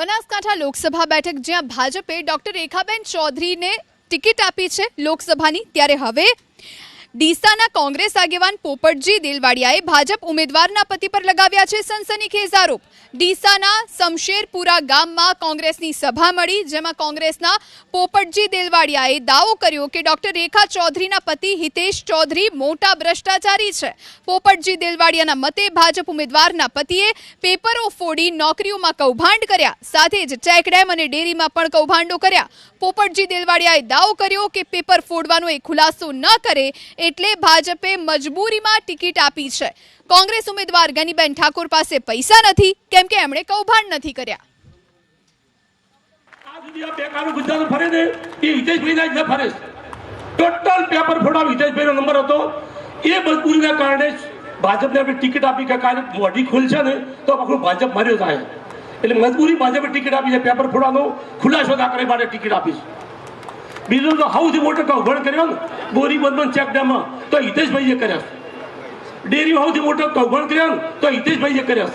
બનાસકાંઠા લોકસભા બેઠક જ્યાં ભાજપે ડોક્ટર રેખાબેન ચૌધરીને ટિકિટ આપી છે લોકસભાની. ત્યારે હવે ડીસાના કોંગ્રેસ આગેવાન પોપટજી દેલવાડિયાએ ભાજપ ઉમેદવારના પતિ પર લગાવ્યા છે સનસનીખેજ આરોપ. ડીસાના સમશેરપુરા ગામમાં કોંગ્રેસની સભા મળી, જેમાં કોંગ્રેસના પોપટજી દેલવાડિયાએ દાવો કર્યો કે ડોક્ટર રેખા ચૌધરીના પતિ હિતેશ ચૌધરી મોટા ભ્રષ્ટાચારી છે. પોપટજી દેલવાડિયાના મતે ભાજપ ઉમેદવારના પતિએ પેપરો ફોડી નોકરીઓમાં કૌભાંડ કર્યા, સાથે જ ચેકડેમ અને ડેરીમાં પણ કૌભાંડો કર્યા. પોપટજી દેલવાડિયાએ દાવો કર્યો કે પેપર ફોડવાનો એ ખુલાસો ન કરે એટલે ભાજપે મજબૂરીમાં ટિકિટ આપી છે. કોંગ્રેસ ઉમેદવાર ગનીબેન ઠાકોર પાસે પૈસા નથી, કેમ કે એમણે કૌભાંડ નથી કર્યા. ટોટલ પેપર ફોડા હિતેશભાઈનો નંબર હતો. એ મજબૂરીના કારણે ભાજપને ટિકિટ આપી કે કાલે ખુલશે ને, તો આપણું ભાજપ મર્યો થાય એટલે મજબૂરી ભાજપે ટિકિટ આપી છે પેપર ફોડાનો ખુલાસો ના કરે માટે ટિકિટ આપી છે. બીજું તો સૌથી મોટો કૌભાંડ કર્યો ને બોરી બંધન ચેક ડેમમાં તો હિતેશભાઈએ કર્યા ડેરી સૌથી મોટો કૌભાંડ કર્યો ને તો હિતેશભાઈએ કર્યા